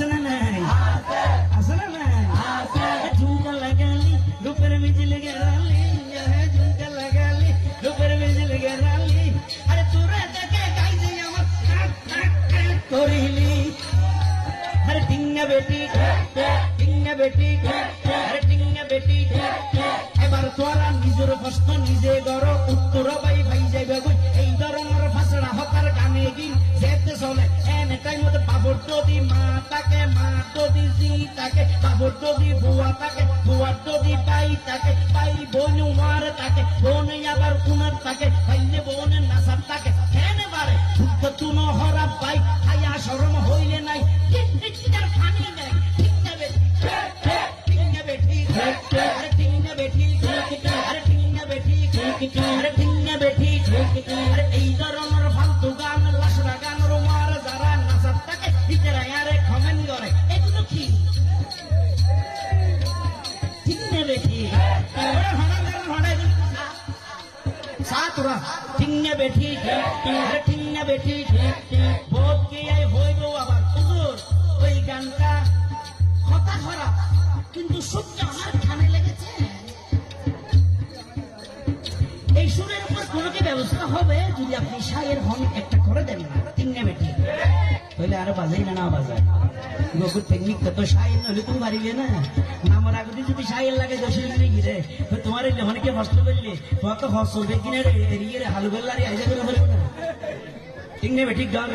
আছে না নাই। আছে না নাই। ঝুমকা লাগালি, রূপের বিজলি গেরালি হ্যাঁ ঝুমকা লাগালি, রূপের বিজলি গেরালি। আরে তোরা দেখে গাইছে আমার করিলি। আরে টিঙ্গা বেটি টিঙ্গা বেটি, আরে টিঙ্গা বেটি, এবার তোরা নিজের প্রশ্ন নিজে গর উত্তর বাই বাবুর যদি মা তাকে মা যদি জি তাকে বাবুর যদি বুয়া তাকে বুয়ার যদি পাই তাকে পাই বোন উমার তাকে বোন আবার উনার তাকে পাইলে বোন নাসার তাকে এনে বারে শুদ্ধ তুন হরা পাই হায়া শরম হইলে নাই ফানি নাই ঠিক না বেটি ঠিক আরে ঠিক আরে ঠিক না আরে ঠিক না বেটি সাতুরা টিঙ্গে বেঠি আরে টিঙ্গে বেঠি বোধ কি এই হইব আবার হুজুর? ওই গানটা কথা খারাপ কিন্তু সত্য আমার কানে লেগেছে। এই সুরের উপর কোনো কি ব্যবস্থা হবে? যদি আপনি সাইয়ের হন, একটা করে দেন না টিঙ্গে বেঠি। হইলে আরও বাজাই না না বাজায়? গোকুর টেকনিক তো সাইল নইলে তুমি পারিবে না। নামের আগে যদি সাইল লাগে দশ মিনিট গিরে তোমার এই লেহনকে হস্ত করলে। তোমার তো হস চলবে কিনা রে? এরিয়ে হালু আইজা করে বলব না। ঠিক নেবে, ঠিক গান